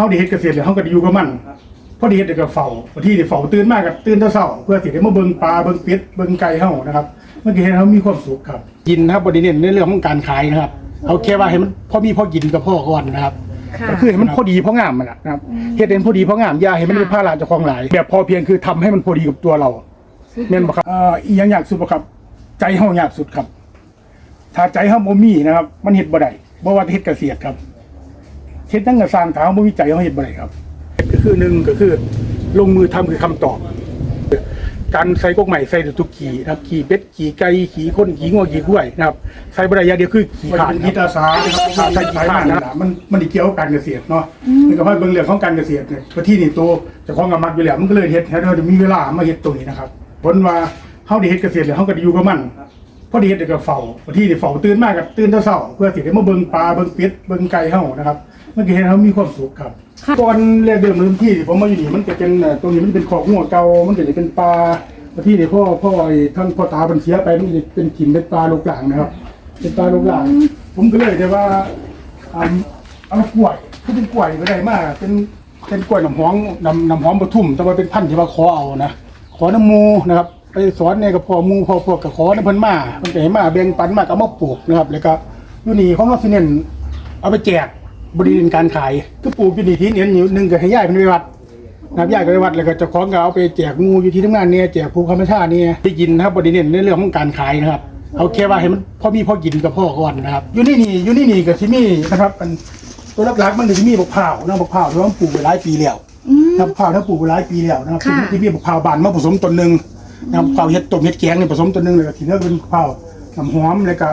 เฮาได้เฮ็ดเกษตรแล้วเฮาก็ได้อยู่กับมันพอดีเฮ็ดแล้วก็เฝ้าบางทีได้เฝ้าตื่นมาก็ตื่นแต่เช้าเพื่อสิได้มาเบิ่งปลาเบิ่งเป็ดเบิ่งไก่เฮานะครับมันก็เฮ็ดให้เฮามีความสุขครับกินนะครับบ่ได้เน้นในเรื่องของการขายนะครับเอาแค่ว่าให้มันพอมีพอกินกับพ่อก่อนนะครับค่ะ ก็คือให้มันพอดีพองามมันน่ะนะครับเฮ็ดให้มันพอดีพองามอย่าให้มันเป็นภาระเจ้าของหลาย แบบพอเพียงคือทำให้มันพอดีกับตัวเราแม่นบ่ครับเอ่ออีหยังยากสุดบ่ครับ ใจเฮายากสุดครับ ถ้าใจเฮาบ่มีนะครับ มันเฮ็ดบ่ได้บ่ว่าจะเฮ็ดเกษตรครับ เฮ็ดตั้งแต่สร้างถ้าเฮาบ่มีใจเฮาเฮ็ดบ่ได้ครับ ก็คือหนึ่งก็คือลงมือทำคือคำตอบ การใส่กกใหม่ใส่ทุกขี่นะครับขี่เป็ดขี่ไก่ขี่คนขี่งัวขี่กล้วยนะครับใส่บ่ได้อย่างเดียวคือขี่ขาดเป็นพิตาสานะครับใส่ขี่ขาดนะมันมันได้เกี่ยวกับการเกษตรเนาะมันก็ให้เบิ่งเรื่องของการเกษตรเนี่ยประเทศนี่ตัวเจ้าของกำมักอยู่แล้วมันก็เลยเฮ็ดให้เราได้มีเวลามาเฮ็ดตรงนี้นะครับผลว่าเฮาได้เฮ็ดเกษตรแล้วเฮาก็ได้อยู่กับมันพอได้เฮ็ดแล้วก็เฝ้าบางทีได้เฝ้าตื่นมาก็ตื่นแต่เช้าเพื่อสิได้มาเบิ่งปลาเบิ่งเป็ดเบิ่งไก่เฮานะครับ มันก็เฮ็ดให้เฮามีความสุขครับค่ะก่อนแรกเดิมเริ่มที่ผมมาอยู่นี่มันจะเป็นเอ่อตรงนี้มันเป็นขอกหัวเก่ามันก็จะเป็นปลาที่นี่พ่อพ่อไอ้ท่านพ่อตาเป็นเสียไปมันจะเป็นถิ่นเป็นปลาลูกหลางนะครับ เป็นปลาลูกหลางผมก็เลยได้ว่าเอาเอากล้วยที่เป็นกล้วยก็ได้มากเป็นเป็นกล้วยน้ำหอมน้ำน้ำหอมปทุม แต่ว่าเป็นพันธุ์ที่ว่าขอเอานะขอน้ำมูนะครับ ไปสอนเนี่ยกับพ่อหมูพ่อพวกกับขอน้ำเพิ่นมาเพิ่นก็ให้มาแบ่งปันมาก็เอามาปลูกนะครับ แล้วก็อยู่นี่ของเราสิเน้นเอาไปแจก บริเวณการขายก็ปลูกอยู่นี่ที่เนียนอยู่หนึงก็ให้ย้ายเป็นไปวัดนะครับญาติก็ไปวัดแล้วก็เจะคล้าของก็เอาไปแจกงูอยู่ที่ทำงานเนี่ยแจกภูธรรมชาติเนี่ยได้กินนะครับบริเน้นในเรื่องของการขายนะครับเอาแค่ว่าให้มันพอมีพอกินกับพ่อก่อนนะครับอยู่นี่นี่อยู่นี่นี่กับที่นี่นะครับมันตัวหลักๆมันก็จะมีบักพร้าวนะบักพร้าวที่ว่าปลูกไปหลายปีแล้วนะครับบักพร้าวถ้าปลูกไปหลายปีแล้วนะครับค่ะที่มีบักพร้าวบานมาผสมต้นหนึ่งนะครับบักพร้าวเฮ็ดต้มเฮ็ดแกงนี่ผสมต้นหนึ่งเลยก็ทีนี้เป็นบักพร้าวน้ำหอมแล้วก็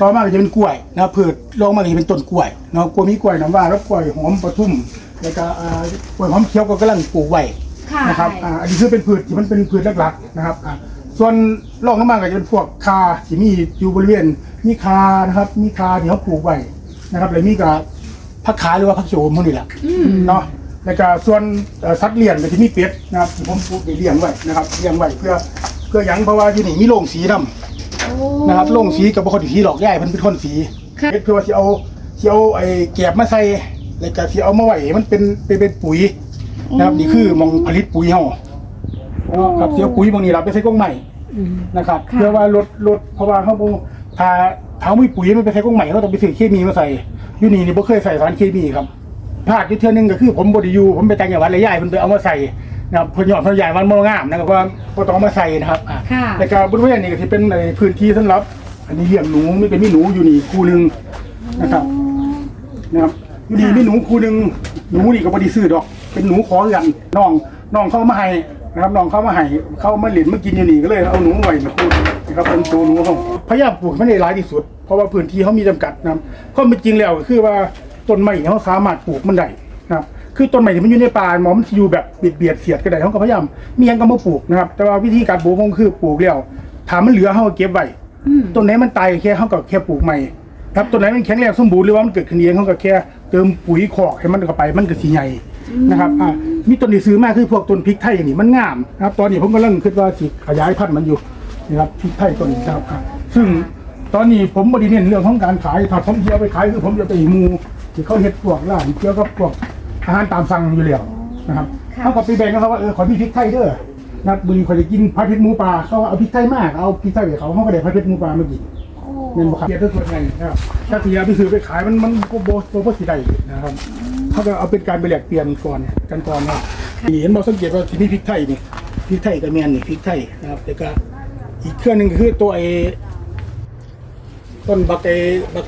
ต่อมาก็จะเป็นกล้วยนะครับพืชลงมาก็จะเป็นต้นกล้วยเนาะกล้วยมีกล้วยน้ำว่าแล้วกล้วยหอมปทุมแล้วก็อ่ากล้วยหอมเขียวก็กำลังปลูกไว้ค่ะนะครับอ่าอันนี้คือเป็นพืชที่มันเป็นพืชหลักๆนะครับอ่าส่วนรองลงมาก็จะเป็นพวกคาที่มีอยู่บริเวณมีคานะครับมีคาที่เขาปลูกไว้นะครับแล้วมีกับผักขายหรือว่าผักโฉมพวกนี้แหละเนาะแล้วก็ส่วนเอ่อสัตว์เลี้ยงก็จะมีเป็ดนะครับที่ผมปลูกไปเลี้ยงไว้นะครับเลี้ยงไว้เพื่อเพื่อหยังเพราะว่าที่นี่มีโรงสีนํ นะครับโรงสีกับบุคคลที่สีหลอกย่ายเพิ่นเป็นคนสีค่ะเป็ดเพื่อว่าที่เอาที่เอาไอ้แกบมาใส่แล้วก็ที่เอามาไว้ให้มันเป็นเป็นเป็นปุ๋ยนะครับนี่คือหมองผลิตปุ๋ยเฮาครับเสียปุ๋ยบางนี้เราไปใส่กล้องใหม่นะครับค่ะ เพื่อว่าลดลดเพราะว่าเขาบ่ถ้าถ้ามีปุ๋ยมันไปใส่กล้องใหม่เขาต้องไปซื้อเคมีมาใส่อยู่นี่นี่บ่เคยใส่สารเคมีครับภาคที่เทื่อนึงก็คือผมบ่ได้อยู่ผมไปแต่งจังหวัดเลยย้ายเพิ่นไปเอามาใส่ นะครับเพิ่นยอดเพิ่นย้ายมันบ่งามนะครับว่าบ่ต้องเอามาใส่นะครับอะค่ะแล้วก็บริเวณนี้ก็สิเป็นในพื้นที่สำหรับ อันนี้เลี้ยงหนูไม่เป็นมีหนูอยู่นี่คู่หนึงนะครับนะครับอยู่ดีมีหนูครูหนึ่งหนูนี่ก็บ่ได้ซื้อดอก เป็นหนูขอกันน้องน้องเข้ามาให้นะครับน้องเข้ามาให้เข้ามาเล่นมากินอยู่นี่ก็เลยเอาหนูไว้มาคูนะครับเป็นตัวหนูเขาพยายามปลูกให้มันได้หลายที่สุด เพราะว่าพื้นที่เขามีจำกัดนะครับความเป็นจริงแล้วก็คือว่าต้นไม้เนี่ยเขาสามารถปลูกมันได้นะครับ คือต้นไม้ที่มันอยู่ในป่าหมอมันสิอยู่แบบเบียดเบียดเสียดก็ได้เขาก็พยายามมีหยังก็มาปลูกนะครับแต่ว่าวิธีการปลูกมันคือปลูกแล้วถ้ามันเหลือเขาก็เก็บไว้ต้นไหนมันตายแค่เขาก็แค่ปลูกใหม่ครับต้นไหนมันแข็งแรงสมบูรณ์หรือว่ามันเกิดขึ้นเองเขาก็แค่เติมปุ๋ยคอกให้มันเข้าไปมันก็สีใหญ่นะครับอ่ามีต้นที่ซื้อมากคือพวกต้นพริกไทยอย่างนี้มันงามนะครับตอนนี้ผมก็เริ่มคิดว่าสิขยายพันธุ์มันอยู่นะครับพริกไทยต้นนี้นะครับอ่าซึ่งตอนนี้ผมบริเน้นเรื่องของการขายถ้าผมจะเอาไปขายคือผมจะไปหมูที่เขาเฮ็ดพวกร้านเกี่ยวกับพวก อาหารตามสั่งอยู่แล้วนะครับค่ะ เขาก็ไปแบ่งกันเขาว่าเออขอมีพริกไทยเด้อนะครับมือนี้ขอจะกินผัดเผ็ดหมูปลาเขาว่าเอาพริกไทยมากเอาพริกไทยไปเขาเขาก็ได้ผัดเผ็ดหมูปลามากินเงินบ่ครับเกียรติส่วนใหญ่นะครับถ้าเสียไปซื้อไปขายมันมันก็โบโบโบสิได้นะครับเขาก็เอาเป็นการไปแลกเปลี่ยนก่อนกันก่อนนะครับนี่เห็นบอกสังเกตว่าที่นี่พริกไทยนี่พริกไทยกับแมนนี่พริกไทยนะครับแล้วก็อีกเครื่องหนึ่งก็คือตัวไอ้ต้นบักไอ้บัก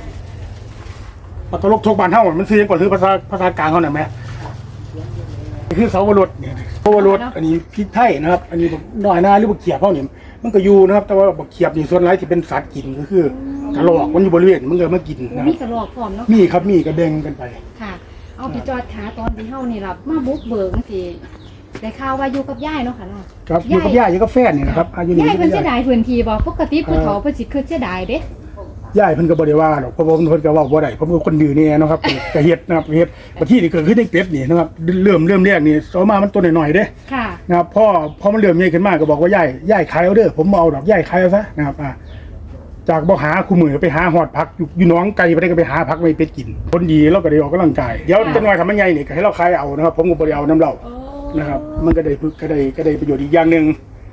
บักกะโลกทกบานเท่ามันซื้อยังก่อนคือภาษาภาษากลางเขาหน่อยไหม นี่คือเสาวรสเนี่ยเสาวรสอันนี้พริกไทยนะครับ อันนี้บักน้อยหน้าหรือบักเขียบเขาเนี่ยมันก็อยู่นะครับ แต่ว่าบักเขียบนี่ส่วนไรที่เป็นสัตว์กินก็คือกระรอกมันอยู่บริเวณมันก็มากินนะคมีรับกระรอกพร้อมเนาะมีครับมีกระเด้งกันไป ค่ะ เอาพี่จอดขาตอนที่เฮานี่ล่ะมาบุกเบิกจังซี่ได้ข่าวว่าอยู่กับยายเนาะค่ะเนาะครับอยู่กับย่าอยู่กับแฟนนี่นะครับอายุนี่ยายอยู่เพิ่กับนเสียย่า ดายพื้นที่บ่ปกติผู้เฒ่าเพิ่นสิคือเสียดายเด้ ย่าเพิ่นก็บ่ได้ว่าหรอกเพราะว่าเพิ่นก็เว้าบ่ได้ผมเป็นคนดื้อนี่เนาะครับ ก็เฮ็ดนะครับเฮ็ดบัดที่นี่เกิดขึ้นในเป็ดนี่นะครับเริ่มเริ่มแรกนี่เอามามันตัวน้อยๆเด้ค่ะ นะครับพ่อพอมันเริ่มใหญ่ขึ้นมาก็บอกว่าย่ายย่ายขายเอาเด้อผมบ่เอาดอกย่ายขายเอาซะนะครับอ่าจากบ่หาคู่มือไปหาหอดพักอยู่อยู่หน้องไก่ไปได้ก็ไปหาพักไม่เป็ดกิน คนดีเราก็ได้ออกกำลังกายเดี๋ยวจะหน่อยทำมันใหญ่นี่ก็ให้เราคายเอานะครับ ผมก็บ่ได้เอาน้ำเราโอ้นะครับ มันก็ได้พึกก็ได้ก็ได้ประโยชน์อีกอย่างหนึ่ง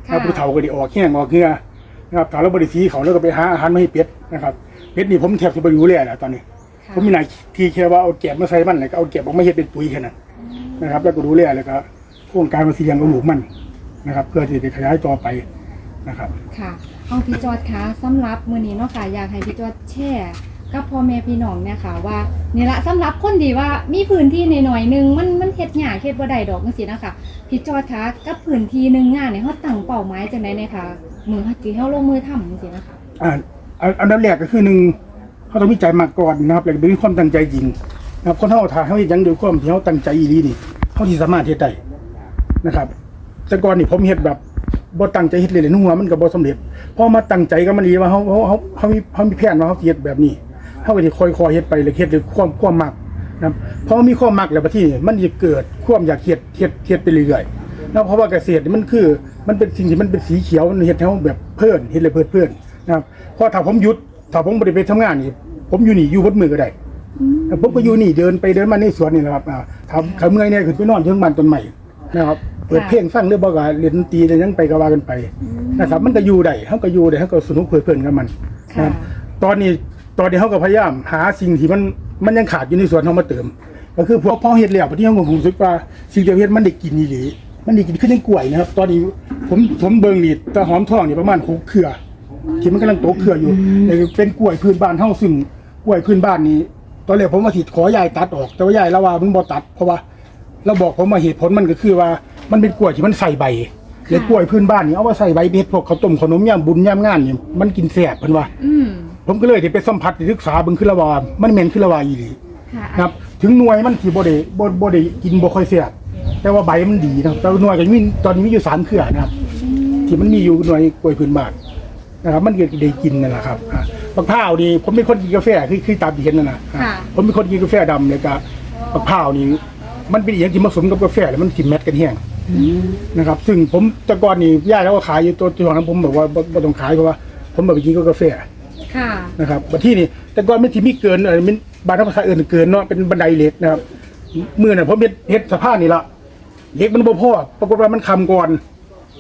ค่ะถ้าผู้เฒ่าก็ได้ออกแข้งออกเหงื่อ นะครับถ้าเราบริสีเขาแล้วก็ไปหาอาหารมาให้เป็ดนะครับเป็ดนี่ผมแทบจะไปอยู่เลยแหละตอนนี้ ค่ะผมมีหน้าที่แค่ว่าเอาแกบมาใส่มันแล้วก็เอาแกบออกมาเฮ็ดเป็นปุ๋ยแค่นั้นนะครับ แล้วก็ดูแลแล้วก็โครงการมาเสียงเอาหลูกมันนะครับ เพื่อที่จะขยายต่อไปนะครับ ค่ะเอาพี่จอดคะสำหรับมื้อนี้เนาะค่ะอยากให้พี่จอดแชร์กับพ่อแม่พี่น้องเนี่ยค่ะ ว่านี่ละสำหรับคนที่ว่ามีพื้นที่หน่อยๆหนึงมันมันเฮ็ดยากเฮ็ดบ่ได้ดอกจังซี่นะคะพี่จอดคะกับพื้นที่หนึงงานเนี่ยเฮาตั้งเป้าหมายจังได๋เนี่ยค่ะ มือเฮาที่เฮาลงมือทำจังนะคะอ่าอันดับแรกก็คือหนึ่งเขาต้องมีใจมากก่อนนะครับแล้วก็มีความตั้งใจจริงนะครับคนเฮาถ้าเฮาเฮ็ดหยังด้วยความที่เฮาตั้งใจอีหลีนี่เฮาสิสามารถเฮ็ดได้นะครับ แต่ก่อนนี่ผมเฮ็ดแบบบ่ตั้งใจเฮ็ดเลยเลยหัวมันก็บ่สำเร็จพอมาตั้งใจก็มันดีว่าเฮาเฮาเฮาเฮามีเฮามีแผนว่าเฮาสิเฮ็ดแบบนี้เฮาก็สิค่อยๆเฮ็ดไปเลยเฮ็ดด้วยความความมักนะครับพอมีความมักแล้วบัดนี้มันจะเกิดความอยากเฮ็ดเฮ็ดเฮ็ดไปเรื่อยๆนะเพราะว่าเกษตรนี่มันคือ มันเป็นสิ่งที่มันเป็นสีเขียวมันเฮ็ดให้เฮาแบบเพลินเฮ็ดเลยเพลิดเพลินนะครับเพราะถ้าผมหยุดถ้าผมบ่ได้ไปทำงานนี่ผมอยู่นี่อยู่บนมือก็ได้ผมก็อยู่นี่เดินไปเดินมาในสวนนี่แหละครับอ่าทำทำเมื่อยเนี่ยขึ้นไปนอนเชิงบ้านต้นใหม่นะครับเปิดเพลงฟังหรือบอกว่าเล่นดนตรีอะไรยังไปก็ว่ากันไปนะครับ มันก็อยู่ได้เขาก็อยู่ได้เขาก็สนุกเพลิดเพลินกับมันนะคค่ะรับตอนนี้ตอนนี้เขาก็พยายามหาสิ่งที่มันมันยังขาดอยู่ในสวนเขามาเติม ก็คือพอพอเฮ็ดแล้วที่เขาผมรู้สึกว่าสิ่งที่เฮ็ดมันได้กินนี่หรือ มันได้กินขึ้นในกล้วยนะครับ ตอนนี้ผมผมเบิ่งนี่ตะหอมทองนี่ประมาณหกเครือ ที่มันกำลังโตเครืออยู่แต่เป็นกล้วยพื้นบ้านเฮาซึ่งกล้วยพื้นบ้านนี้ตอนแรกผมว่าสิขอยายตัดออก แต่ว่ายายแล้วว่ามันบ่ตัด เพราะว่าเราบอกผมมาเหตุผลมันก็คือว่ามันเป็นกล้วยที่มันใส่ใบและกล้วยพื้นบ้านนี่เอาไว้ใส่ใบเบ็ดพวกข้าวต้มขนมย่ำบุญย่ำงานนี่มันกินแซ่บเพิ่นว่าอืมผมก็เลยได้ไปสัมผัสได้ศึกษาเบิ่งคือละว่ามันแม่นคือละว่าอีหลีค่ะนะครับ ถึงหน่วยมันสิบ่ได้บ่บ่ได้กินบ่ค่อยแซ่บ แต่ว่าใบมันดีนะครับแต่ว่าหน่วยก็มีตอนนี้มีอยู่สามเครือนะครับ ที่มันมีอยู่หน่วยกล้วยพื้นบ้านนะครับ มันเกิดได้กินนั่นแหละครับอะบักพร้าวนี่ผมเป็นคนกินกาแฟคือคือตามที่เห็นนั่นนะอะค่ะ ผมเป็นคนกินกาแฟดำเลยก็บักพร้าวนี่มันเป็นอหย่างที่ผสมกับกาแฟแล้วมันสิแมทกันแห้งนะครับ ซึ่งผมแต่ก่อนนี่ย่าแล้วก็ขายอยู่ตัวตัวนั้นผมบอกว่าบ่บ่ต้องขายเพราะว่า ผมแบบไปกินกับกาแฟ ค่ะ นะครับบัดที่นี่แต่ก่อนมันที่มีเกินเออมันบานภาษาอื่นเกินเนาะเป็นบันไดเหล็กนะครับมือน่ะผมเฮ็ดเฮ็ดสะพานนี่ละ เหล็กมันบ่พอปรากฏว่ามันคำก่อน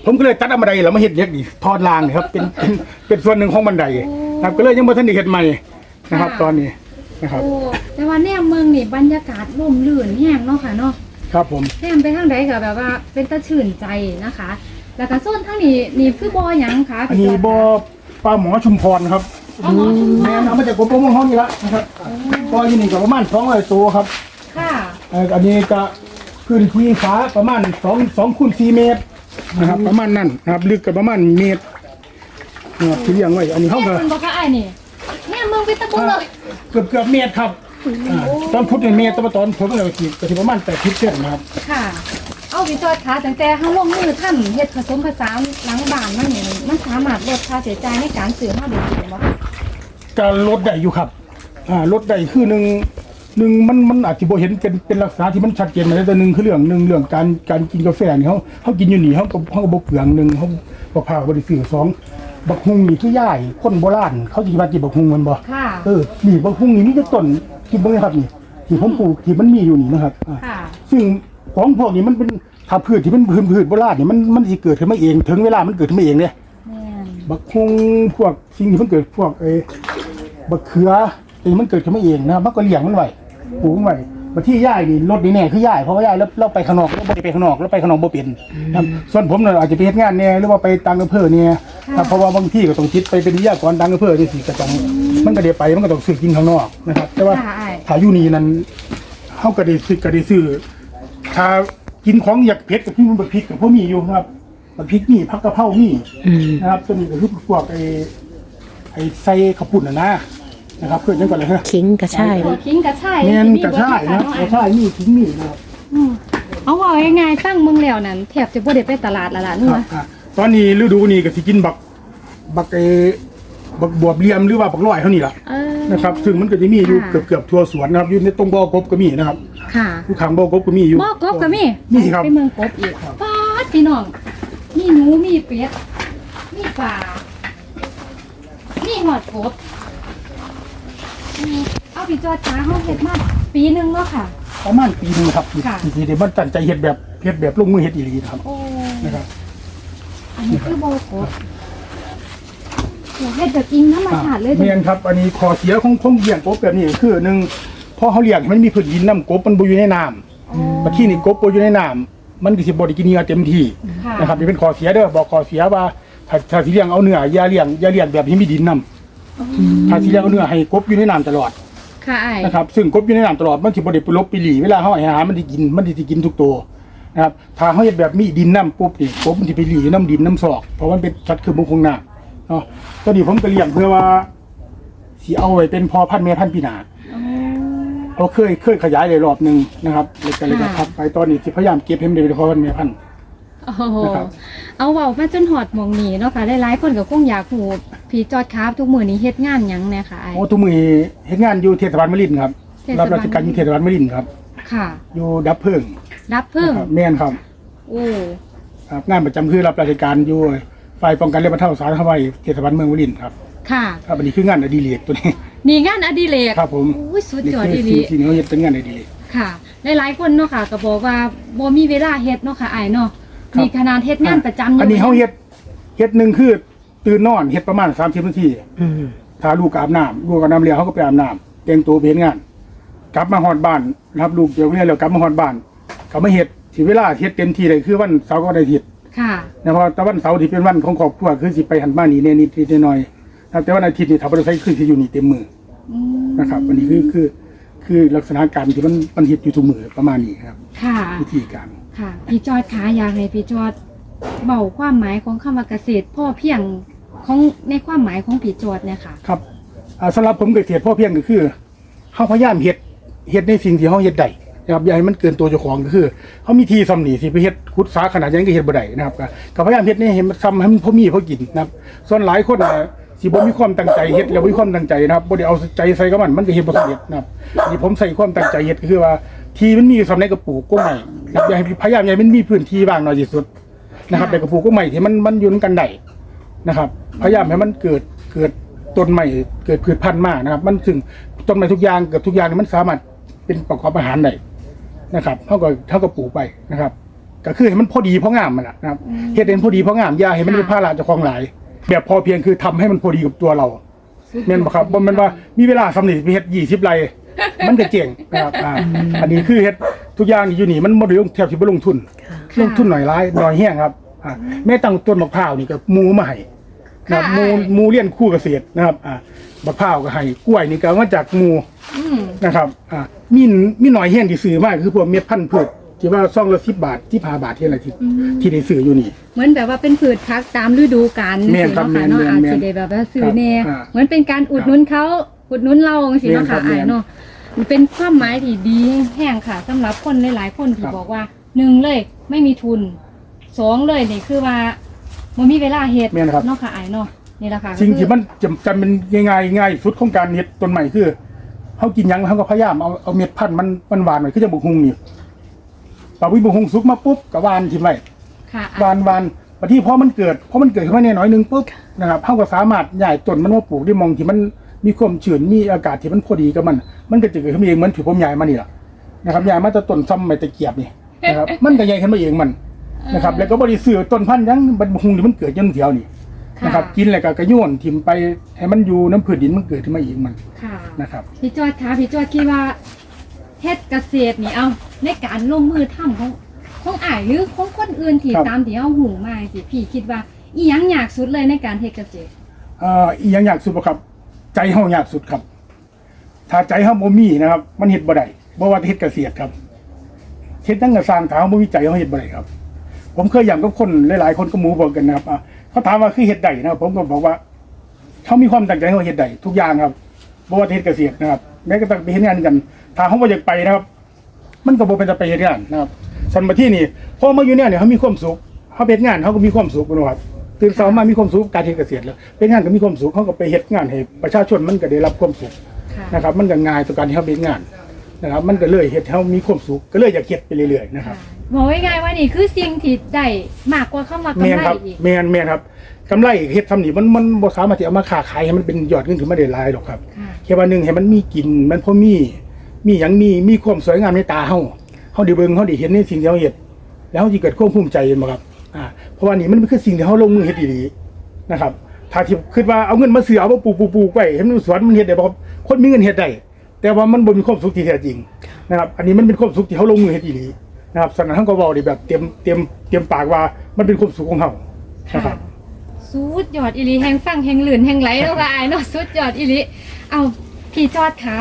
ผมก็เลยตัดเอาบันไดแล้วมาเฮ็ดเหล็กนี่ทอดรางนี่ครับเป็นเป็นเป็นส่วนหนึ่งของบันไดนะครับก็เลยยังบ่ทันได้เฮ็ดใหม่นะครับ ตอนนี้นะครับ โอ้แต่ว่าแนมเมืองนี่บรรยากาศร่มรื่นแห้งเนาะค่ะเนาะครับผม แนมไปทางใดก็แบบว่าเป็นตาชื่นใจนะคะ แล้วก็โซนทางนี้นี่คือบ่อหยังคะอันนี้บ่อปลาหมอชุมพรครับอ๋อหมอชุมพแม่รนเอามาจากกรมประมงห้องนี่ละนะครับบ่ออยู่นี่ก็ประมาณ200ตัวครับค่ะ เอ่ออันนี้ก็ พื้นที่ฟ้าประมาณ2 2คูณ4เมตรนะครับ ประมาณนั้นนะครับ ลึกก็ประมาณเมตรนะครับที่เลี้ยงไว้อันนี้แม่เขาก็เมืองบ่คะอ้ายนี่แม่เมืองวิตาบุญเลยเกือบเกือบเมตรครับอ่าตอนพุทธเมตรแต่ว่าตอนผมก็สิก็สิประมาณ80เซนนะครับ ค่ะ เอาพี่จอยคะตั้งแต่เฮาลงมือทำเฮ็ดผสมผสานหลังบ้านมานี่มันสามารถลดค่าใช้จ่ายในการซื้อเฮาได้จริงบ่คะการลดได้อยู่ครับ อ่าลดได้คือหนึ่ง หนึ่งมันมันอาจจะบ่เห็นเป็นเป็นลักษณะที่มันชัดเจนมาแต่หนึ่งคือเรื่องหนึ่งเรื่องการการกินกาแฟนี่เขาเขากินอยู่นี่เขาก็เขาก็บ่เปลืองหนึ่งเขาบ่พาบ่ได้ซื้อสองบักฮุงนี่คือย่ายคนโบราณเขาสิว่ากินบักฮุงแมันบ่ค่ะ เออนี่บางพุ่งนี่มีแต่ต้นที่เบิ่งนะครับนี่ที่ผมปลูกที่มันมีอยู่นี่นะครับอ่าค่ะ ซึ่งของพวกนี้มันเป็นถ้าพืชที่มันพืชพืชโบราณนี่มันมันสิเกิดขึ้นมาเอง ถึงเวลามันเกิดขึ้นมาเองเด้ แม่นบักฮุงพวกสิ่งที่มันเกิดพวกเอ้บักเขือที่มันเกิดขึ้นมาเองนะครับมันก็เลี้ยงมันไว้ ปลูกมันไว้บัดที่ย่ายนี่รถนี่แน่คือย่ายเพราะว่าย่ายแล้วเราไปข้างนอกแล้วบ่ได้ไปข้างนอกแล้วไปข้างนอกบ่เป็นนะครับส่วนผมน่ะอาจจะไปเฮ็ดงานเนี่ยหรือว่าไปต่างอำเภอเนี่ยครับเพราะว่าบางที่ก็ต้องคิดไปเป็นวิทยากรต่างอำเภอจังซี่ก็ต้องมันก็ได้ไปมันก็ต้องซื้อกินข้างนอกนะครับแต่ว่าค่ะอ้าย ถ้าอยู่นี่นั้นเฮาก็ได้ซื้อก็ได้ซื้อถ้ากินของอยากเผ็ดกับพี่มันบักพริกกับพวกมีอยู่นะครับบักพริกมีผักกะเพรามีนะครับตัวนี้ก็คือพวกไอ้ไอ้ใส่ข้าวปุ้นน่ะนะ นะครับเพื่อนจังก่อนเลยฮะขิงกระชายตัวขิงกระชายแม่นที่กระชายนะเบิดกระค่ะชายมีทิ้งมีนะครับอืมเอาว่าง่ายๆตั้งเมืองแล้วนั้นแทบจะบ่ได้ไปตลาดและล่ะนู่นครับนะอะตอนนี้ฤดูนี้ก็สิกินบักบักไอ้บักบวบเหลี่ยมหรือว่าบักร้อยเท่านี้ล่ะเออ นะครับ ซึ่งมันก็จะมีอยู่ค่ะ เกือบเกือบๆทั่วสวนนะครับอยู่ในตรงบ่อกบก็มีนะครับค่ะอยู่ข้างบ่อกบก็มีอยู่บ่อกบก็มีมีครับ ไปเมืองกบอีกป๊าดพี่น้องมีหนูมีเป็ดมีปลามีหอดกบ อืมเอาพี่จอดจ้าเขาเฮ็ดมาปีหนึงแล้วค่ะ ประมาณปีหนึงครับค่ะ ที่ที่มันตั้งใจเฮ็ดแบบเฮ็ดแบบลงมือเฮ็ดอีหลีนะครับโอ้นะครับ อันนี้คือโบกบอยากให้แบบอิงธรรมชาติเลยเมียนครับ อันนี้ขอเสียของของเลี้ยงกบแบบนี้ก็คือหนึ่งพอเขาเลี้ยงให้มันมีพื้นดินน้ำกบมันบ่อยู่ในน้ำโอ้มาที่นี่กบบ่อยู่ในน้ำมันก็สิบ่ได้กินเนื้อเต็มที่ค่ะนะครับนี่เป็นขอเสียเด้อบอกขอเสียว่าถ้าถ้าสิเลี้ยงเอาเนื้ออย่าเลี้ยงอย่าเลี้ยงแบบที่มีดินน้ำ ถ้าสิเลี้ยงเอาเนื้อให้กบอยู่ในน้ำตลอดค่ะไอ้ายนะครับซึ่งกบอยู่ในน้ำตลอดมันสิบ่ได้ไปลบไปหลีเวลาเฮาให้อาหารมันสิกินมันสิกินทุกตัวนะครับถ้าเฮาเฮ็ดแบบมีดินน้ำปุ๊บนี่กบมันสิไปหลีน้ำดินน้ำซอกเพราะมันเป็นสัตว์คือบุคคลน้ำเนาะตอนนี้ผมก็เลี้ยงเพื่อว่าสิเอาไว้เป็นพ่อพันธุ์แม่พันธุ์ปีหน้าโอ้เขาเคยเคยขยายเลยรอบหนึ่งนะครับเลยก็เลยก็ค่ะทับไปตอนนี้ที่พยายามเก็บให้มันได้เป็นพ่อพันธุ์แม่พันธุ์ โอ้โหนะครับ เอาเว้ามาจนหอดหมองนี้เนาะค่ะหลายๆคนก็คงอยากหูพี่จอดครับทุกมื้อนี้เฮ็ดงานหยังแน่ค่ะไอ้าย โอ้ทุกมือเฮ็ดงานอยู่เทศบาลมะลินครับเทศบาล รับราชการอยู่เทศบาลมะลินครับ ค่ะ อยู่ดับเพลิงรับเพิ่มนะครับแม่นครับโอ้ครับงานประจำคือรับราชการอยู่ฝ่ายป้องกันและบรรเทาสาธารณภัยเทศบาลเมืองมะลินครับค่ะ ครับอันนี้คืองานอดิเรกตัวนี้ นี่งานอดิเรกครับผมโอ้ยสุดนี่ยอดคืออีหลี สิ่งที่เขาเฮ็ดเป็นงานอดิเรก ค่ะ หลายๆคนเนาะค่ะก็บอกว่าบ่มีเวลาเฮ็ดเนาะค่ะไอ้ายเนาะ ครับมีขนาดเฮ็ดงานประจำยู่อันนี้เขาเฮ็ดเฮ็ดหนึ่งคือตื่นนอนเฮ็ดประมาณ30นาทีอืมถ้าลูกอาบน้ำลูกอาบน้ำเลี้ยเขาก็ไปอาบน้ำแต่งตัวไปเฮ็ดงาน กลับมาฮอดบ้านนะครับลูกเดี๋ยวเรียนแล้วกลับมาฮอดบ้านก็มาเฮ็ดที่เวลาเฮ็ดเต็มที่เลยคือวันเสาร์ก็ได้เฮ็ดค่ะ นะเพราะแต่วันเสาร์ที่เป็นวันของครอบครัวคือสิไปหันบ้านนี่แน่นิดนิดหน่อยๆนะครับแต่วันอาทิตย์นี่ถ้าบ่ได้ใช้คือสิอยู่นี่เต็มมืออืมนะครับ อันนี้คือคือคือลักษณะการที่มันมันเฮ็ดอยู่ทุกมือประมาณนี้ครับ ค่ะ วิธีการ ค่ะ พี่จอดขาอยากให้พี่จอดเบาความหมายของคำว่าเกษตรพ่อเพียงของในความหมายของพี่จอดเนี่ยค่ะ ครับอ่าสำหรับผมเกษตรพ่อเพียงก็คือเฮาพยายามเฮ็ดเฮ็ดในสิ่งที่เฮาเฮ็ดได้นะครับอย่าให้มันเกินตัวเจ้าของก็คือเฮามีที่ซ้ำนี่สิไปเฮ็ดขุดสาขนาดนั้นก็เฮ็ดบ่ได้นะครับก็ก็พยายามเฮ็ดนี่ให้มันซ้ำให้มันพอมีพอกินนะครับ ส่วนหลายคนน่ะสิบ่มีความตั้งใจเฮ็ดแล้วบ่มีความตั้งใจนะครับบ่ได้เอาใจใส่กับมันมันก็เฮ็ดบ่สำเร็จนะครับนี่ผมใส่ความตั้งใจเฮ็ดก็คือว่า ที่มันมีอยู่ซ้ำในกระปลูกก็ใหม่นะครับอย่าให้พยายามอย่าให้มันมีพื้นที่ว่างน้อยที่สุดนะครับแต่กระปลูกก็ใหม่ที่มันมันอยู่นำกันได้นะครับพยายามให้มันเกิดเกิดต้นใหม่เกิดพืชพันธุ์มากนะครับ มันซึ่งต้นไม้ทุกอย่างเกือบทุกอย่างเนี่ยมันสามารถเป็นประกอบอาหารได้นะครับเท่ากับเท่ากับปลูกไปนะครับ ก็คือให้มันพอดีพองามมันแหละนะครับอืมเฮ็ดเด่นพอดีพองามอย่าให้มันเป็นภาระเจ้าของหลาย แบบพอเพียงคือทำให้มันพอดีกับตัวเราสุดยอดแม่นบ่ครับบ่แม่นว่ามีเวลาสำเร็จไปเฮ็ด20ไร่ มันก็เจ๋งนะครับอ่าอันนี้คือเฮ็ดทุกอย่างนี่อยู่นี่มันบ่ได้ลงแทบสิบ่ลงทุนค่ะลงทุนหน่อยร้ายหน่อยแห้งครับอ่าแม่ตั้งต้นมะพร้าวนี่ก็หมูมาให้นะครับค่ะ หมูหมูเลี้ยนคู่เกษตรนะครับอ่ามะพร้าวก็ให้กล้วยนี่ก็มาจากหมู อืม นะครับอ่ามีมีหน่อยแห้งที่ซื้อมากคือพวกเม็ดพันธุ์พืชที่ว่าซองละ10บาทที่พาบาทที่อะไรที่ที่ได้ซื้ออยู่นี่ เหมือนแบบว่าเป็นผืชพักตามฤดูกาลแม่นครับสิเนาะค่ะเนาะแม่นแม่นอาจจะได้แบบว่าซื้อแน่ครับอ่า เหมือนเป็นการอุดหนุนเขา อุดหนุนเราสิเนาะค่ะแม่นครับอายเนาะมันเป็นความหมายที่ดีแห้งค่ะสำหรับคนหลายๆคนที่ครับ บอกว่าหนึ่งเลยไม่มีทุนสองเลยนี่คือว่ามันมีเวลาเฮ็ดแม่นครับ เนาะค่ะอายเนาะนี่แหละค่ะสิ่งที่คือมันจำจำเป็นง่ายๆง่ายสุดของการเฮ็ดต้นใหม่คือเฮากินหยังเฮาก็พยายามเอาเอาเม็ดพันธุ์มันมันหวานไว้คือจะบุกฮุงนี่ปลาวิบุกฮุงสุกมาปุ๊บก็หวานทิ้งไว้ ค่ะวานวานปที่พอมันเกิดพอมันเกิดขึ้นมาเนี่ยน้อยหนึงปุ๊บนะครับเฮาก็สามารถใหญ่ต้นมันมาปลูกได้มองที่มัน มีความชื้นมีอากาศที่มันพอดีกับมัน มันก็จะเกิดขึ้นมาเองเหมือนถือผมใหญ่มานี่แหละนะครับใหญ่มาแต่ต้นซ้ำไม่ตะเกียบนี่นะครับมันก็ใหญ่ขึ้นมาเองมันนะครับ แล้วก็บริสุทธิ์ต้นพันธุ์หยังบัดคงที่มันเกิดจนเดียวนี่นะครับกินแล้วก็กระโยนทิ่มไปให้มันอยู่น้ำผืนดินมันเกิดขึ้นมาเองมันค่ะนะครับพี่จอดคะพี่จอดคิดว่าเฮ็ดเกษตรนี่เอา ในการลงมือทำของของอ้ายหรือของคนอื่นที่ครับตามที่เฮาหูมาสิพี่คิดว่าอีหยังยากสุดเลยในการเฮ็ดเกษตรเอ่ออีกอย่างยากสุดบ่ครับ ใจเฮายากสุดครับ ถ้าใจเฮาบ่มีนะครับ มันเฮ็ดบ่ได้บ่ว่าเฮ็ดเกษตรครับเฮ็ดจังก็สร้างถาเฮาบ่มีใจเฮาเฮ็ดบ่ได้ครับ ผมเคยย้ำกับคนหลายๆคนก็หมู่บอกกันนะครับอะเขาถามว่าคือเฮ็ดได้นะครับ ผมก็บอกว่าเขามีความตั้งใจเขาเฮ็ดได้ทุกอย่างครับบ่ว่าเฮ็ดเกษตรนะครับ แม้กระทั่งไปเฮ็ดงานกัน ถ้าเขาบ่อยากไปนะครับ มันก็บ่เป็นตาไปเฮ็ดงานนะครับสันมาที่นี่พอมาอยู่เนี่ยเนี่ยเขามีความสุขเขาเฮ็ดงานเขาก็มีความสุขนะครับ ตื่นเช้ามามีความสุขการเฮ็ดเกษตรแล้วเป็นงานก็มีความสุขเขาก็ไปเฮ็ดงานให้ประชาชนมันก็ได้รับความสุขค่ะนะครับ มันก็ง่ายต่อการที่เขาเฮ็ดงานนะครับ มันก็เลยเฮ็ดให้เขามีความสุขก็เลยอยากเฮ็ดไปเรื่อยๆนะครับค่ะบอกง่ายๆว่านี่คือสิ่งที่ได้มากกว่าคำว่ากำแมนไรครับอีกแมนแมนครับกำไรเฮ็ดทำนี่มันมันบ่สามารถที่เอามาค้าขายให้มันเป็นยอดเงินขึ้นมาได้หลายหรอกครับค่ะแค่ว่าหนึ่งให้มันมีกินมันพอมีมีหยังมีมีความสวยงามในตาเฮาเฮาได้เบิ่งเฮาได้เห็นในสิ่งที่เฮาเฮ็ดแล้วเฮาสิเกิดความภูมิใจเห็นบ่ครับ อ่าเพราะว่านี่มันคือสิ่งที่เฮาลงมือเฮ็ดดีๆนะครับ ถ้าที่คิดว่าเอาเงินมาซื้อเอามาปลูกปลูกปลูกไว้ให้มันสวนมันเฮ็ดได้บ่ครับคนมีเงินเฮ็ดได้แต่ว่ามันบ่มีความสุขที่แท้จริงนะครับอันนี้มันเป็นความสุขที่เฮาลงมือเฮ็ดดีๆนะครับฉะนั้นเฮาก็เว้าได้แบบเตรียมเตรียมเตรียมปากว่ามันเป็นความสุขของเฮานะครับสุดยอดอีหลีแห่งฟังแห่งลื่นแห่งไหลแล้วก็อายเนาะสุดยอดอีหลีเอาพี่จอดคะ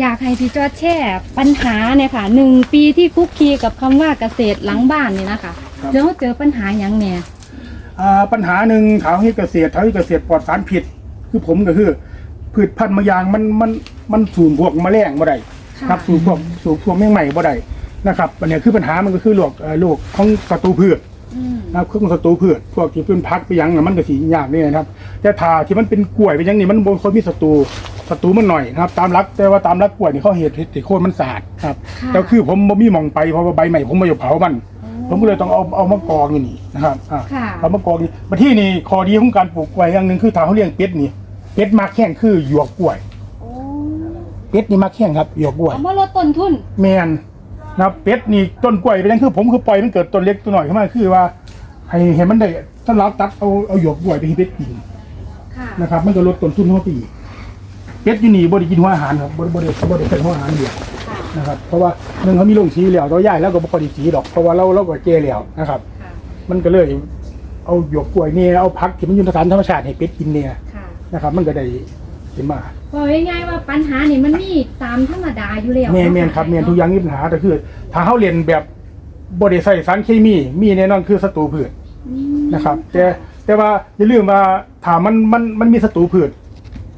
อยากให้พี่จอดแช่ปัญหาเนี่ยค่ะหนึ่งปีที่คุกคีกับคำว่าเกษตรหลังบ้านนี่นะคะ แล้วเจอปัญหาหยังเนี่ยอ่าปัญหาหนึ่งถามให้เกษตรถามให้เกษตรปลอดสารพิษคือผมก็คือพืชพันธุ์มะยางมันมันมันสูญพวกแมลงบ่ได้ค่ะครับสูญพวกสูญพวกแมงใหม่บ่ได้นะครับอันเนี้ยคือปัญหามันก็คือโรคเอ่อโรคของศัตรูพืชอืมนะครับเครื่องศัตรูพืชพวกที่เป็นพักไปหยังน่ะมันก็สิยากนี่นะครับ แต่ถ้าที่มันเป็นกล้วยไปหยังนี่มันบ่ค่อยมีศัตรูศัตรูมันหน่อยนะครับ ตามรักแต่ว่าตามรักกล้วยนี่เขาเฮ็ดเฮ็ดให้โคนมันสะอาดครับค่ะแต่คือผมบ่มีหมองไปเพราะว่าใบใหม่ผมบ่อยากเผามัน ผมก็เลยต้องเอาเอามากองอยู่นี่นะครับอ่าค่ะ เอามากองนี่มาที่นี่ข้อดีของการปลูกกล้วยอย่างหนึ่งคือถ้าเขาเลี้ยงเป็ดนี่เป็ดมากแข้งคือหยวกกล้วยโอ้เป็ดนี่มากแข้งครับหยวกกล้วย เอามาลดต้นทุน แมนนะครับเป็ดนี่ต้นกล้วยเป็นอยังคือผมคือปล่อยมันเกิดต้นเล็กตัวหน่อยขึ้นมาคือว่า ให้เห็นมันได้ถ้าเราตัดเอาเอาหยวกกล้วยไปให้เป็ดกินค่ะ นะครับมันก็ลดต้นทุนเขาไปอีกเป็ดอยู่นี่บริกินหัวอาหารครับบริบริบริเป็นหัวอาหารเดียวค่ะ นะครับ เพราะว่าหนึ่งเขามีลงสีแล้วตัวใหญ่แล้วก็บริสีดอก เพราะว่าเราเราก็เจแล้วนะครับ ค่ะมันก็เลยเอาหยวกกล้วยเนี่ยเอาพักที่มันอยู่ในสถานธรรมชาติให้เป็ดกินเนี่ยค่ะนะครับ มันก็ได้ขึ้นมาบอกง่ายๆว่าปัญหานี่มันมีตามธรรมดาอยู่แล้วแม่นแม่นครับแม่นทุกอย่างมีปัญหาแต่คือ ถ้าเขาเรียนแบบบริใส่สารเคมีมีแน่นอนคือศัตรูพืช อืมนะครับแต่แต่ว่าอย่าลืมว่าถ้ามันมันมันมีศัตรูพืช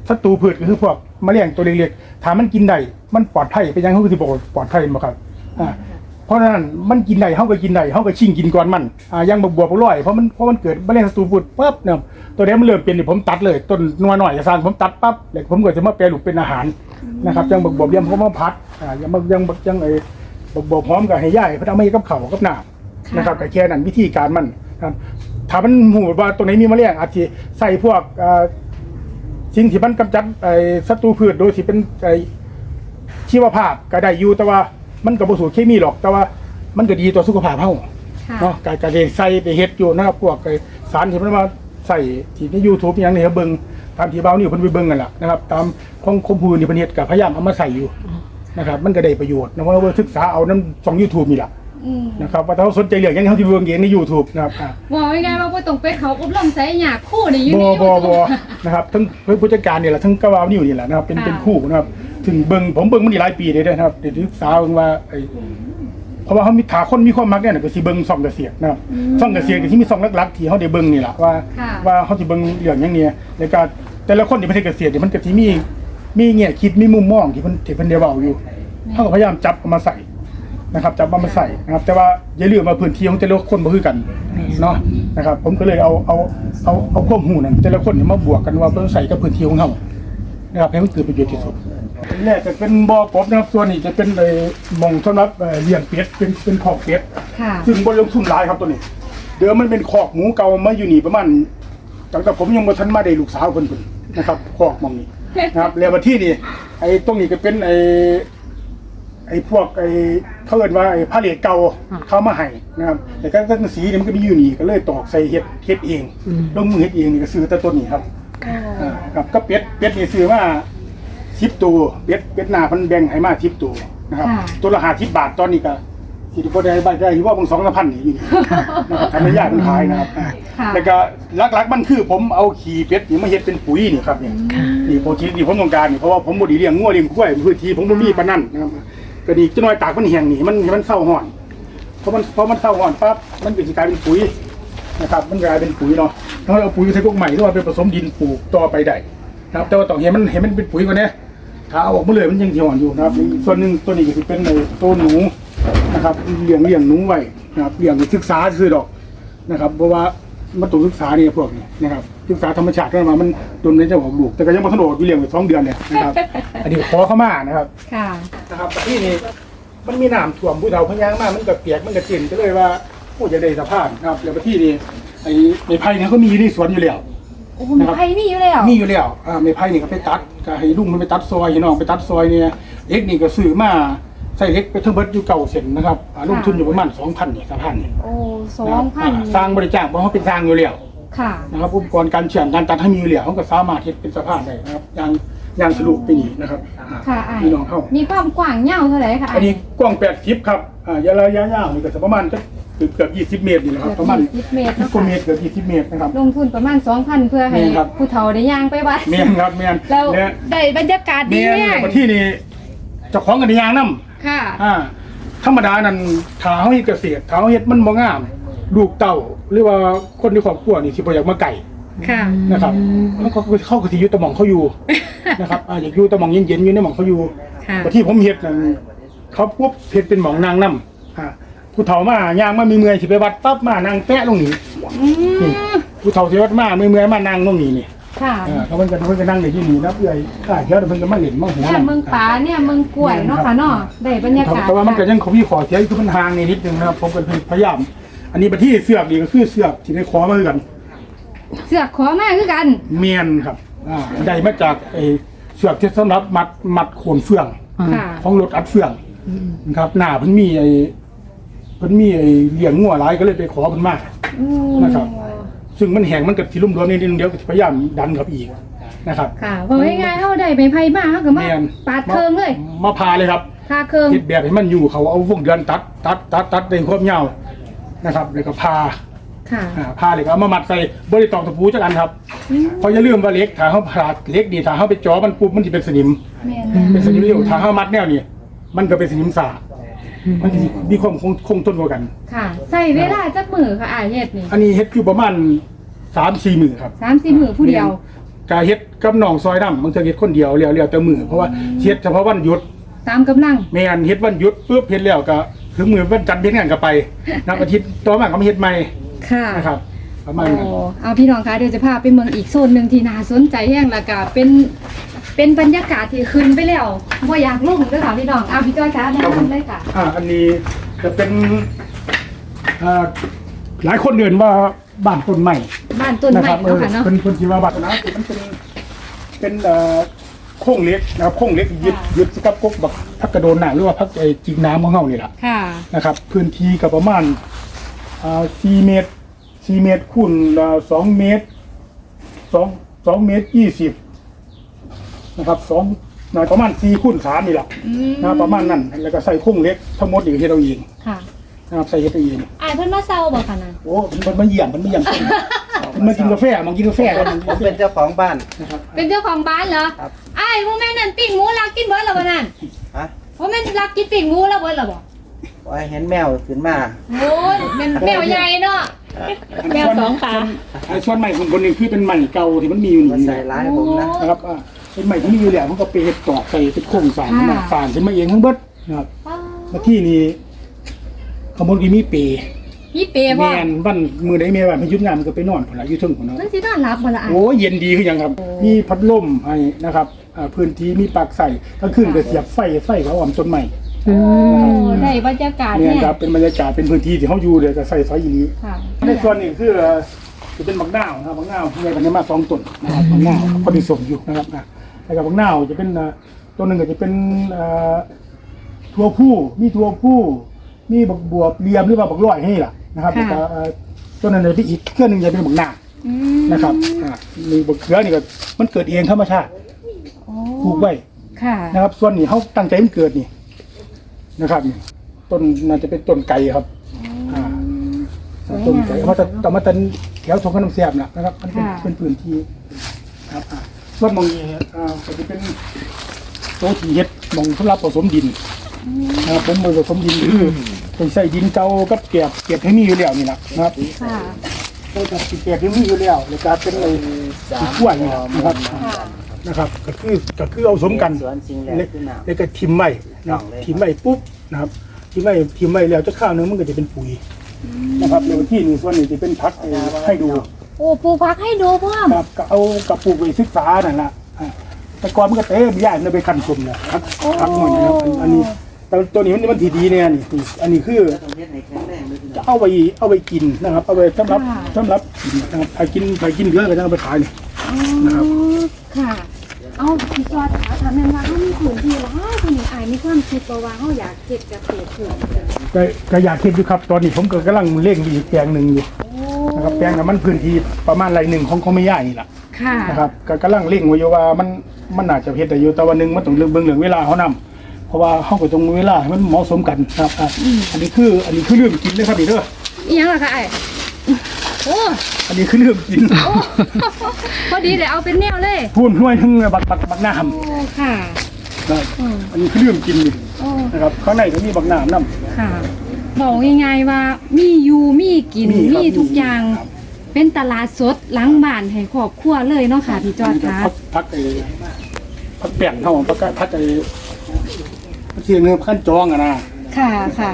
ศัตรูพืชก็คือพวกแมลงตัวเล็กๆถ้ามันกินได้ มันปลอดภัยเป็นยังเขาคือสิบอกว่าปลอดภัยบ่ครับอ่าเพราะฉะนั้นมันกินได้เขาก็กินได้เขาก็ชิงกินก่อนมันอ่ายังบวบวบร้อยเพราะมันเพราะมันเกิดแมลงศัตรูพืชปั๊บเนี่ยตัวนี้มันเริ่มเป็นนี่ผมตัดเลยต้นนัวหน่อยจะสร้างผมตัดปั๊บแล้วผมก็จะมาแปรรูปเป็นอาหารนะครับยังบกบเยี่ยมเขามาพัดอ่ายังบยังบักยังไอ้บกบพร้อมกับให้ย่ายเพื่อเอามาให้กับเขาวกับน้ำนะครับแต่แค่นั้นวิธีการมันครับถ้ามันหูว่าตรงไหนมีแมลงอาจจะใส่พวกอ่าสิ่งที่มันกำจัดไอ้ศัตรูพืชโดยที่เป็นไอ้ ชีวภาพก็ได้อยู่แต่ว่ามันก็บ่สูตรเคมีหรอก แต่ว่ามันก็ดีต่อสุขภาพเฮาค่ะเนาะการการใส่ไปเฮ็ดอยู่นะครับพวกไอ้สารที่มันมาใส่ที่ใน YouTube อย่างนี้ครับเบิ่งตามที่เบานี่เพิ่นไปเบิ่งกันล่ะนะครับ ตามของคมพูนี่เพิ่นเฮ็ดก็พยายามเอามาใส่อยู่นะครับ มันก็ได้ประโยชน์นะเพราะว่าศึกษาเอานำช่อง YouTube นี่ล่ะอืมนะครับว่าถ้าเขาสนใจเรื่องหยังเขาสิเบิ่งเองใน YouTube นะครับอ่าบอกง่ายๆว่าบ่ต้องไปเขาอบรมใส่หยาคู่นี่อยู่บ่นี่บ่บ่นะครับทั้งผู้จัดการนี่แหละทั้งกะวาวนิวนี่แหละนะครับเป็นเป็นคู่นะครับ ถึงเบิ่งผมเบิ่งมันนี่หลายปีเลยเด้อนะครับเดี๋ยวศึกษาเบิ่งว่าไอ้เพราะว่าเขามีถาคนมีความมักเนี่ยน่ะก็สิเบิ่งช่องเกษตรนะครับช่องเกษตรก็สิมีช่องหลักๆที่เขาได้เบิ่งนี่ล่ะว่าค่ะ ว่าเขาจะเบิ่งเรื่องอย่างเนี้ยแล้วก็แต่ละคนที่ประเทศเกษตรเนี่ยมันก็สิมีมีแง่คิดมีมุมมองที่เพิ่นที่เพิ่นได้เว้าอยู่เขาก็พยายามจับเอามาใส่นะครับจับเอามาใส่นะครับ แต่ว่าอย่าลืมว่าพื้นที่ของแต่ละคนบ่คือกันเนาะนะครับ ผมก็เลยเอาเอาเอาเอาความรู้นั้นแต่ละคนเนี่ยมาบวกกันว่าเพิ่นใส่กับพื้นที่ของเขานะครับให้มันเกิดประโยชน์ที่สุด แรกจะเป็นบ่อกบนะครับส่วนนี้จะเป็นไอ้หมองสำหรับเอ่อเลี้ยงเป็ดเป็นเป็นคอกเป็ดค่ะ ซึ่งบนลงทุนหลายครับตัวนี้ เดิมมันเป็นคอกหมูเก่ามาอยู่นี่ประมาณตั้งแต่ผมยังบ่ทันมาได้ลูกสาวเพิ่นเพิ่นนะครับคอกหมองนี้นะครับแล้วมาที่นี่ไอ้ตรงนี้ก็เป็นไอ้ไอ้พวกไอ้เขาเอิ้นว่าไอ้พาเลทเก่าเข้ามาให้นะครับแต่ก็ตั้งสีนี่มันก็มีอยู่นี่ก็เลยตอกใส่เฮ็ดเฮ็ดเองลงมือเฮ็ดเองนี่ก็ซื้อแต่ต้นนี้ครับ อ่าครับก็เป็ดเป็ดนี่ซื้อมา สิบตัวเป็ดเป็ดหน้าเพันแบ่งให้มาสิบตัวนะครับ ค่ะ ตัวละห้าสิบบาทตอนนี้ก็สิริพได้บ้านได้อยู่ว่าบางสองละพันนี่อยู่นี่นะครับทำให้ญาติมันขายนะครับอ่าค่ะแล้วก็หลักๆมันคือผมเอาขี้เป็ดนี่มาเฮ็ดเป็นปุ๋ยนี่ครับนี่นี่โปรตีนที่ผมต้องการนี่เพราะว่าผมบ่ได้เลี้ยงงัวเลี้ยงควายพื้นที่ผมบ่มีปานนั้นนะครับก็ดีจะน้อยตากมันแห้งนี่มันให้มันเศร้าห้อนเพราะมันเพราะมันเศร้าห้อนปั๊บมันก็สิกลายเป็นปุ๋ยนะครับมันกลายเป็นปุ๋ยเนาะถ้าเราเอาปุ๋ยใส่พวกใหม่หรือว่าไปผสมดินปลูกต่อไปได้ นะครับแต่ว่าต้องเห็นมันเห็นมันเป็นปุ๋ยกว่านี้ถ้าเอาออกมาเลยมันยังเหี่ยวอ่อนอยู่นะครับอีกส่วนหนึ่งตัวนี้ก็คือเป็นในตัวหนูนะครับเลี้ยงเลี้ยงหนูไว้นะครับเลี้ยงศึกษาซื้อดอกนะครับ เพราะว่ามันต้องศึกษาเนี่ยพวกนี้นะครับศึกษาธรรมชาติกันมา มันโดนในเจ้าของลูก แต่ก็ยังไม่ทันโดดอยู่เลี้ยงไว้สองเดือนเนี่ยนะครับ อันนี้ขอเข้ามานะครับ ค่ะ นะครับที่นี่มันมีน้ำท่วมผู้เฒ่าพะยางมามันก็เปียก มันก็เจ็นก็เลยว่าโอ้จะได้สภาพนะครับ แล้วที่นี่ไอ้ไม้ไผ่เนี่ยเขามีอยู่ในสวนอยู่แล้ว โอ้โหมีไผ่มีอยู่แล้วมีอยู่แล้วอ่าไม้ไผ่นี่ก็ไปตัดก็ให้ลุงมันไปตัดซอยให้น้องไปตัดซอยเนี่ยเล็กนี่ก็ซื้อมาใส่เล็กไปทั้งเบิดอยู่เก่าเส้นนะครับอ่าลงทุนอยู่ประมาณ2,000เนี่ย3,000เนี่ยโอ้สองพันอ่าสร้างบริจาคเพราะเขาเป็นสร้างอยู่แล้วค่ะนะครับอุปกรณ์การเชื่อมการตัดให้มีอยู่แล้วเขาก็สามารถเฮ็ดเป็นสภาพได้นะครับอย่างอย่างสรุปไปนี่นะครับอ่าค่ะอ้ายพี่น้องเข้ามีความกว้างยาวเท่าไหร่คะอันนี้กว้าง80ครับอ่ายาวระยะยาวนี่ก็จะประมาณจะเกือบเกือบ20เมตรนี่แหละครับประมาณสิบเมตร10เนาะกว่าเมค่ะตรเกือบ20เมตรนะครับ ลงทุนประมาณ2,000เพื่อให้แม่นครับ ผู้เฒ่าได้ย่างไปวัด แม่นครับแม่นแล้วเนี่ยได้บรรยากาศแม่ดีนแน่มาที่นี่เจ้าของกันยางนำค่ะ อ่าธรรมดานั้นถ้าเฮาเฮ็ดเกษตรถ้าเฮาเฮ็ดมันบ่งามลูกเต้าหรือว่าคนในครอบครัวนี่สิบ่อยากมาไก่ค่ะ นะครับแล้วก็เข้าก็สิอยู่แตะหม่องเขาอยู่ นะครับอ่าอยากอยู่แตะหม่องเย็นๆอยู่ในหม่องเขาอยู่ค่ะบางที่ผมเฮ็ดนั่นเขาปุ๊บเฮ็ดเป็นหม่องนางนำอ่า ผู้เฒ่ามาย่างมามีเมื่อยสิไปวัดปั๊บมานางแปะลงนี่อืมนี่ผู้เฒ่าสิวัดมาเมื่อยๆมานางลงนี่นี่ค่ะเออเขาเพิ่นก็เพิ่นก็นั่งอยู่ที่นี่นะเอื้อยข้าเดี๋ยวเพิ่นก็มาเล่นมาหัวเนี่ยเมืองป่าเนี่ยเมืองกล้วยเนาะค่ะเนาะได้บรรยากาศแต่ว่ามันก็ยังเขามีขอเสียคือมันห่างในนิดนึงนะครับผมก็พยายามอันนี้ไปที่เสือกนี่ก็คือเสือกที่ได้ขอมาคือกัน เสือกขอมาคือกัน เมียนครับอ่าได้มาจากไอ้เสือกที่สำหรับมัดมัดโขนเฟืองค่ะของรถอัดเฟืองนะครับหน้าเพิ่นมีไอ้เพิ่นมีไอ้เลี้ยงงัวหลายก็เลยไปขอเพิ่นมาอืมนะครับ ซึ่งมันแห้งมันก็สิลุ่มรวมนิดนึงเดี๋ยวก็สิพยายามดันครับอีกนะครับ ค่ะเพราะง่ายๆเฮาได้ใบไผ่มาเฮาก็มาแม่น ปาดเคิงเลยมาพาเลยครับพาเคิงเฮ็ดแบบให้มันอยู่เขาเอาวงเดือนตัด ตัดตัดตัดในความยาวนะครับ แล้วก็พาค่ะอ่าพาเลยก็เอามามัดใส่บริตอกตะปูจักอันครับเพราะอย่าลืมว่าเหล็กถ้าเขาผ่าเหล็กดีถ้าเขาไปจ่อมันปุ๊บมันจะเป็นสนิม แม่นเป็นสนิมเร็วถ้าเขามัดแนวนี้มันก็เป็นสนิมสามันสิ มีความคงคงทนกว่ากัน ค่ะใส่เวลาจักมือค่ะอ้ายเฮ็ดนี่อันนี้เฮ็ดอยู่ประมาณสามสี่มือครับ3-4มือผู้เดียว กาเฮ็ดกับน้องซอยดำบางเทีเฮ็ดคนเดียวแล้วแล้วแต่มือเพราะว่าเฮ็ดเฉพาะวันหยุดตามกำลังแม่นเฮ็ดวันหยุดปุ๊บเฮ็ดแล้วก็ถึงมือวันจันทร์เฮ็ดงานก็ไปนับอาทิตย์ต่อมาก็มาเฮ็ดใหม่ค่ะ นะครับ ประมาณโอ้นั้นเอาพี่น้องคะเดี๋ยวจะพาไปเมืองอีกโซนหนึ่งที่น่าสนใจแห้งและก็เป็นเป็นบรรยากาศที่ขึ้นไปแล้วว่าอยากลงเด้วยค่ะพี่น้องเอาพี่จ้อยคะแนะนำเลยค่ะอ่าอันนี้จะเป็นอ่าหลายคนเดินว่าบ้านต้นใหม่บ้านต้นนะไม้ครับเอเนาะอค่ะเนาะ เป็นคนที่ว่าบ้านนะมันเป็นเป็นเอ่อโค้งเล็กนะครับโค้งเล็กยึดค่ะ ยึดกับกกบักพักกระโดนหนาหรือว่าพักไอ้จิงน้ำของเฮานี่แหละค่ะ นะครับ พื้นที่ก็ประมาณอ่า4เมตร 4เมตรคูณอ่า2เมตร2 2เมตร20นะครับ2น่าประมาณ4คูณ3นี่แหละอืมนะประมาณนั้นแล้วก็ใส่โค้งเล็กทั้งหมดอยู่เฮ็ดเอาเองค่ะนะครับใส่เฮ็ดเอาเองอ่าเพิ่นมาเซาบ่ค่ะนั่นโอ้มันมาเยี่ยมมันมาเยี่ยมคนมันมากินกาแฟมากินกาแฟกันผมเป็นเจ้าของบ้าน นะครับเป็นเจ้าของบ้านเหรอครับอ้ายบ่แม่นนั่นปิ้งหมูรักกินเบิดแล้วบ่นั่นฮะบ่แม่นรักกินปิ้งหมูแล้วเบิดแล้วบ่ว่าเห็นแมวขึ้นมาโอ้ยเป็นแมวใหญ่เนาะ แมวสองขาไอ้ส่วนใหม่ของคนหนึงคือเป็นใหม่เก่าที่มันมีอยู่มานี่ใส่ร้ายผมนะ นะครับอ่าเป็นใหม่ที่มีอยู่แล้วมันก็ไปเฮ็ดตอกใส่เป็นโครงสร้างค่ะขึ้นมาสร้างขึ้นมาเองทั้งเบิดนะครับอ้าวมาที่นี่ขบวนกีมีเปย์มีเปรย์บ่แม่นวันมื้อใดแม่ว่ามันหยุดงานมันก็ไปนอนพุ่นละอยู่เทึงพุ่นเนาะ มันสินอนรับบ่ล่ะอ้ายโอ้เย็นดีคือหยังครับ มีพัดลมให้นะครับอ่าพื้นที่มีปลั๊กใส่กลางคืนก็เสียบไฟไฟเขาออมต้นใหม่ โอ้ได้บรรยากาศเนี่เนี่ยยครับเป็นบรรยากาศเป็นพื้นที่ที่เขาอยู่เลยก็ใส่ไฟอีนี้ค่ะในส่วนนี้คือจะเป็นบักนาวนะครับบักนาวในกันนี้มาสองต้นนะครับบักนาวพอดีสมอยู่นะครับนะแล้วก็บักนาวจะเป็นอ่าต้นหนึ่งก็จะเป็นอ่าทั่วผู้มีทั่วผู้มีบักบวบเลียมหรือว่าบักร้อยให้ล่ะนะครับแล้วก็อ่าต้นนั้นจะเป็นอีกเครื่องหนึ่งจะเป็นบักนาวอืมนะครับอ่ามีบักเขือนี่ก็มันเกิดเองธรรมชาติโอ้ปลูกไว้ค่ะนะครับ ส่วนนี้เขาตั้งใจมันเกิดนี่ นะครับนี่ต้นน่าจะเป็นต้นไก่ครับอ่าต้นไก่เขาจะต่อมาตันแถวทงขนมเสียบนะนะครับมันเป็นค่ะ เป็นพื้นที่ครับอ่าส่วนหมองนี้อ่าก็จะเป็นโต๊ะที่เฮ็ดหมองสำหรับผสมดินนะครับผมมือผสมดินคือเป็นใส่ดินเก่ากับเปียกเปียกให้มีอยู่แล้วนี่แหละนะครับ ค่ะใส่กับเปียกที่มีอยู่แล้วแล้วก็เป็นไอ้ที่ขั้วนี่แหละนะครับ ค่ะ นะครับ ก็คือก็คือเอาสมกันสวนจริงแหละเล็กขึ้นหนาแล้วก็ทิมไว้นะครับทิมไว้ปุ๊บนะครับทิมไว้ทิมไว้แล้วจะข้าวหนึงมันก็จะเป็นปุ๋ยนะครับแล้วที่หนึ่งส่วนหนึ่งจะเป็นพักเอาให้ดู โอ้ปลูกพักให้ดูพ่อมครับก็เอากระปุกไปศึกษานั่นแหละอ่าแต่ก่อนมันก็เต้มย่ายมันไปคันชมนะครับพักหมดนะครับอันอันนี้แต่ตัวนี้มันมันทีดีเนี่ยนี่นี่อันนี้คือต้องเฮ็ดให้แข็งแรงด้วยพี่น้จะองเอาไปเอาไปกินนะครับ เอาไปสำหรับสำหรับกินนะครับไปกินไปกินเยอะก็จะเอาไปขายนี่อ๋อนะครับค่ะเอาพี่จอดขาถามแม่นว่าเขามีพื้นที่หลายคนนี้อายมีความคิดบ่ว่าเขาอยากเฮ็ดเกษตรเพิ่มเติมก็ก็อยากเห็นอยู่ครับตอนนี้ผมก็กำลังเร่งอีกแปลงหนึ่งอยู่โอ้นะครับแปลงกับมันพื้นที่ประมาณไรหนึ่งของของไม่ย่านี่แหละค่ะนะครับก็กำลังเร่งไว้อยู่ว่ามันมันน่าจะเฮ็ดได้อยู่แต่วันหนึงมันต้องเรื่องเบิ่งเรื่องเวลาเขานํเพราะว่าเขาก็ต้องเวลาให้มันเหมาะสมกันนะครับอะอันนี้คืออันนี้คือเรื่องกินนะครับนี่เด้ออีหยังล่ะคะไอ้าย โอ้อันนี้คือเรื่องกินโอ้พอดีเดี๋ยวเอาเป็นแนวเลยพูนห้วยทั้งบักบักบักน้โอ้ค่ะำนะครับอืม อันนี้คือเรื่องกินนี่โอ้นะครับข้างในก็มีบักน้ำน้ำ ค่ะบอกง่ายๆว่ามีอยู่มีกินมีครับมีทุกอย่างครับ เป็นตลาดสดหล้างบ้านให้ครอบครัวเลยเนาะค่ะพี่จอดค่ะพักพักไอ้พักแป้งเท่าพักพักไอ้พักเสียเงินขั้นจองอะนะค่ะค่ะ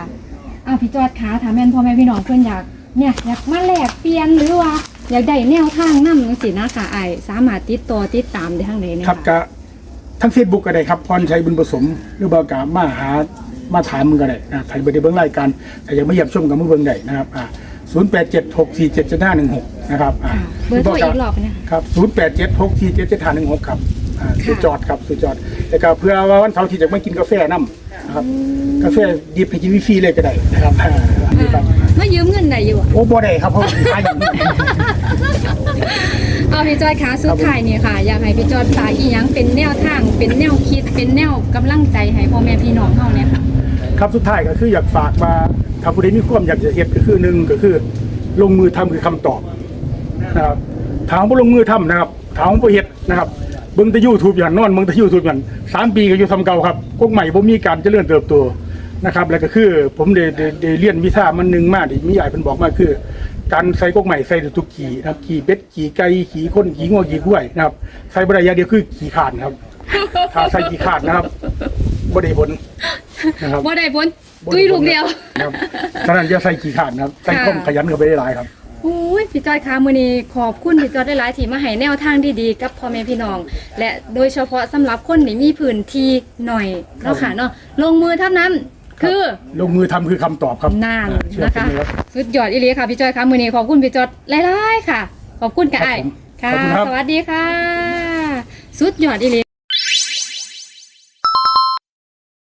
อะพี่จอดขาถามแม่นพ่อแม่พี่น้องเพื่อนอยาก เนี่ยอยากมาแลกเปลี่ยนหรือว่า อยากได้แนวทางนำจังซี่นะค่ะไอ้ายสามารถติดต่อติดตามได้ทางใดเนี่ยครับก็ทั้งเฟซบุ๊กก็ได้ครับพรชัยบุญผสม หรือว่ากามาหามาถามมึงก็ได้นะใครไปได้เบื้องรายการถ้าอยากมาเยี่ยมชมกับมือเบื้องได้นะครับอ่าศูนย์แปดเจ็ดหกสี่เจ็ดเจ็ดห้าหนึ่งหกนะครับอ่าค่ะเบอร์โทรอีกรอบนะคะ ครับศูนย์แปดเจ็ดหกสี่เจ็ดเจ็ดห้าหนึ่งหกครับอ่าสุดจอดครับสุดจอดแต่ก็เพื่อว่าวันเสาร์ที่จะมากินกาแฟน้ำนะครับกาแฟดิบให้กินฟรีๆเลยก็ได้นะครับอ่าอันนี้ครับ มายืมเงินได้อยู่อะโอ้บ่ได้ครับเพราะว่าขายอยู่เอาพี่จอยขาสุดท้ายนี่ค่ะ อยากให้พี่จอยฝากอีหยังเป็นแนวทาง เป็นแนวคิด เป็นแนวกำลังใจให้พ่อแม่พี่น้องเฮาเนี่ยค่ะ ครับสุดท้ายก็คืออยากฝากมาถ้าผู้ใดมีความอยากจะเฮ็ดก็คือหนึ่งก็คือ ลงมือทำคือคำตอบนะครับถามว่าลงมือทำนะครับถามว่าเฮ็ดนะครับเบิ่งแต่ยูทูบอย่างนอนเบิ่งแต่ยูทูบอย่างสามปีก็อยู่ทำเก่าครับพวกใหม่บ่มีการเจริญเติบโต นะครับ แล้วก็คือ ผมได้ได้ได้เรียนวิชามันหนึงมาที่มีใหญ่เพิ่นบอกมาคือ การใส่กกใหม่ใส่ทุกขี่นะครับขี่เป็ดขี่ไก่ขี่คนขี่งัวขี่กล้วยนะครับใส่บ่ได้อย่างเดียวคือขี่ขาดนะครับถ้าใส่ขี่ขาดนะครับบ่ได้ผลนะครับบ่ได้พ้นตุ้ยลูกเดียวครับฉะนั้นจะใส่ขี่ขาดนะครับใส่ข้อมขยันเข้าไปได้หลายครับโอ้ยพี่จอยคะมื้อนี้ขอบคุณพี่จอยได้หลายที่มาให้แนวทางดีๆกับพ่อแม่พี่น้อง และโดยเฉพาะสำหรับคนที่มีพื้นที่หน่อยเนาะค่ะเนาะลงมือเท่านั้น คือลงมือทำคือคำตอบครับนานเชื่อนะผมคะเลยครับสุดยอดอีหลีค่ะพี่จอยคะมื้อนี้ขอบคุณพี่จอยหลายๆค่ะ ขอบคุณกับครับไอ้ายผมค่ะขอบคุณครับ สวัสดีค่ะ สุดยอดอีหลี